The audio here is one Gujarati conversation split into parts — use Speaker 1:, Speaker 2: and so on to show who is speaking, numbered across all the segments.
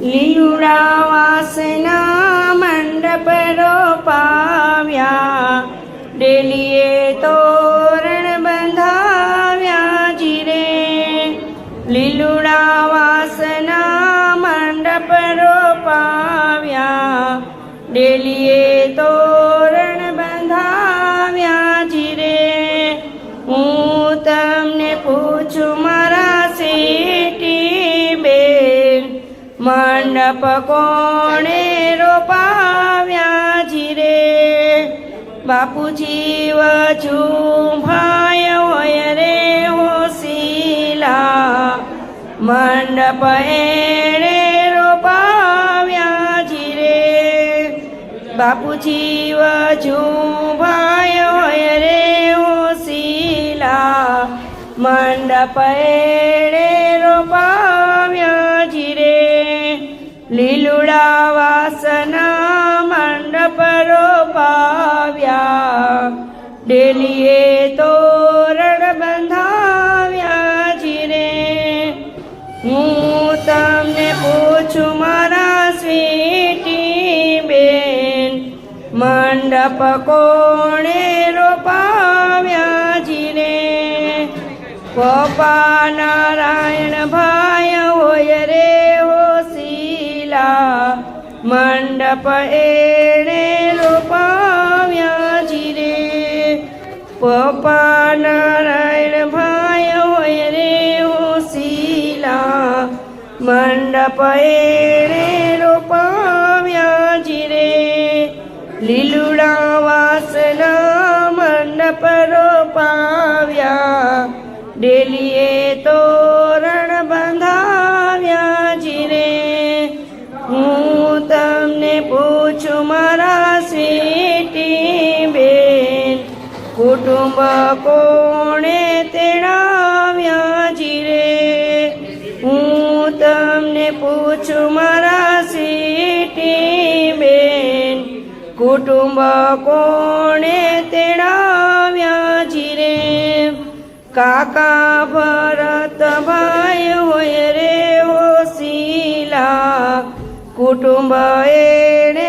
Speaker 1: લીલુડા વાસના મંડપ રોપાવ્યા મંડપ કોણે રોપાવ્યા જીરે બાપુજી વચું ભાઈ હોય રે હોશીલા મંડપ એણે રોપાવ્યા જીરે બાપુજી વચું ભાઈ હોય રે હોશીલા મંડપ એણે રોપાવ્યા લીલુડા વાસના મંડપ રોપાવ્યા ડેલીએ તોરણ બંધાવ્યા જીરે હું તમને પૂછું, મારા સ્વીટી બેન, મંડપ કોણે રોપાવ્યા જીરે પપ્પા નારાયણ ભાઈ હોય રે. હોશીલા મંડપ એણે રોપાવ્યા જીરે પપ્પા નારાયણ ભાઈ હોય રે હોશીલા મંડપ એણે રોપાવ્યા જીરે લીલુડા કોણે તેડાવ્યા જીરે? હું તમને પૂછું મારા સીટી બેન કુટુંબ કોણે તેડાવ્યા જીરે? કાકા ભરત ભાઈ હોય રે હોશીલા કુટુંબ એણે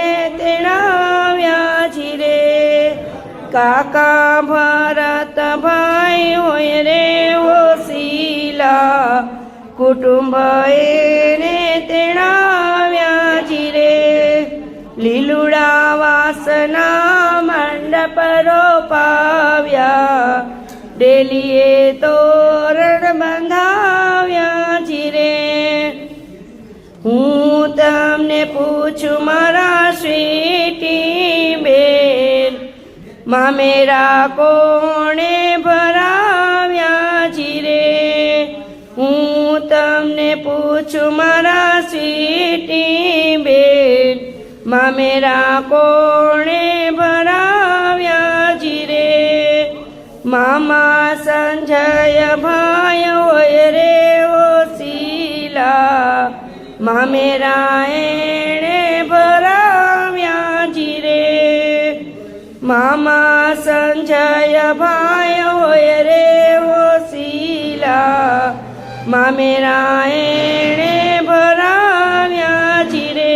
Speaker 1: કાકા, ભરત ભાઈ હોય રે હોશીલા કુટુંબ એને તેણાવ્યા જીરે લીલુડા વાસના મંડપ રોપાવ્યા ડેલીએ તોરણ બંધાવ્યા જીરે. હું તમને પૂછું મારા સ્વીટી મામેરા કોણે ભરાવ્યા જીરે હું તમને પૂછું મારા સીટી બેન મામેરા કોણે ભરાવ્યા જીરે મામા સંજય ભાઈ હોય રે ઓશીલા મામેરા એણે મામા સંજય ભાઈ હોય રે શીલા. મામેરા એણે ભરાવ્યા જીરે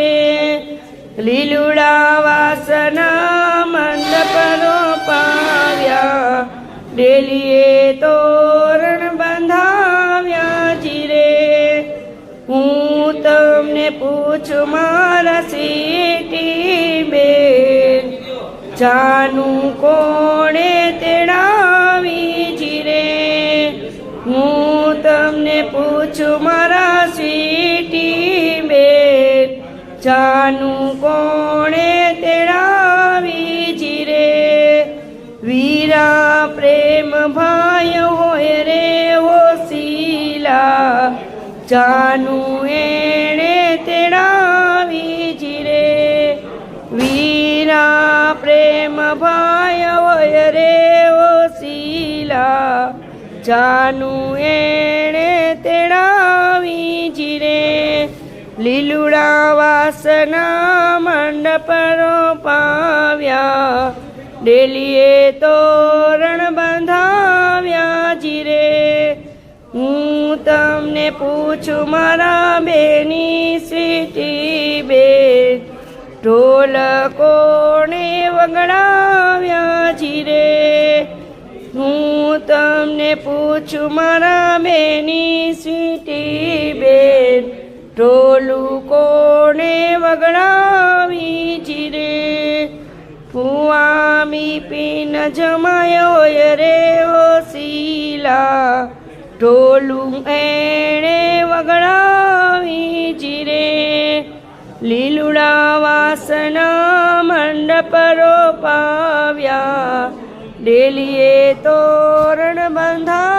Speaker 1: લીલુડા વાસના મંડપ રોપાવ્યા ડેલીએ તોરણ બંધાવ્યા જીરે હું તમને પૂછું જાનું કોણે તેડાવી જીરે? હું તમને પૂછું મારા સીટી બે જાનું કોણે તેડાવી જીરે? વીરા પ્રેમ ભાઈ હોય રે હોશીલા જાનું એણે તેડાવી જીરે. વીરા પ્રેમ ભાય હોય રે હોશીલા જાનું એણે તેડાવી જીરે લીલુડા વાસના મંડપ રોપાવ્યા ડેલીએ તોરણ બંધાવ્યા જીરે. હું તમને પૂછું મારા બેની સ્વીટી ઢોલકોને વગડાવ્યા જીરે? હું તમને પૂછું, મારા બેની સ્વીટી બેન, ઢોલું કોને વગડાવી જીરે? ફુઆમી પીન જમાયો રે ઓ શીલા, ઢોલું એણે વગડાવી જીરે? લીલુડા વાસના મંડપ રોપાવ્યા ડેલીએ તોરણ બંધા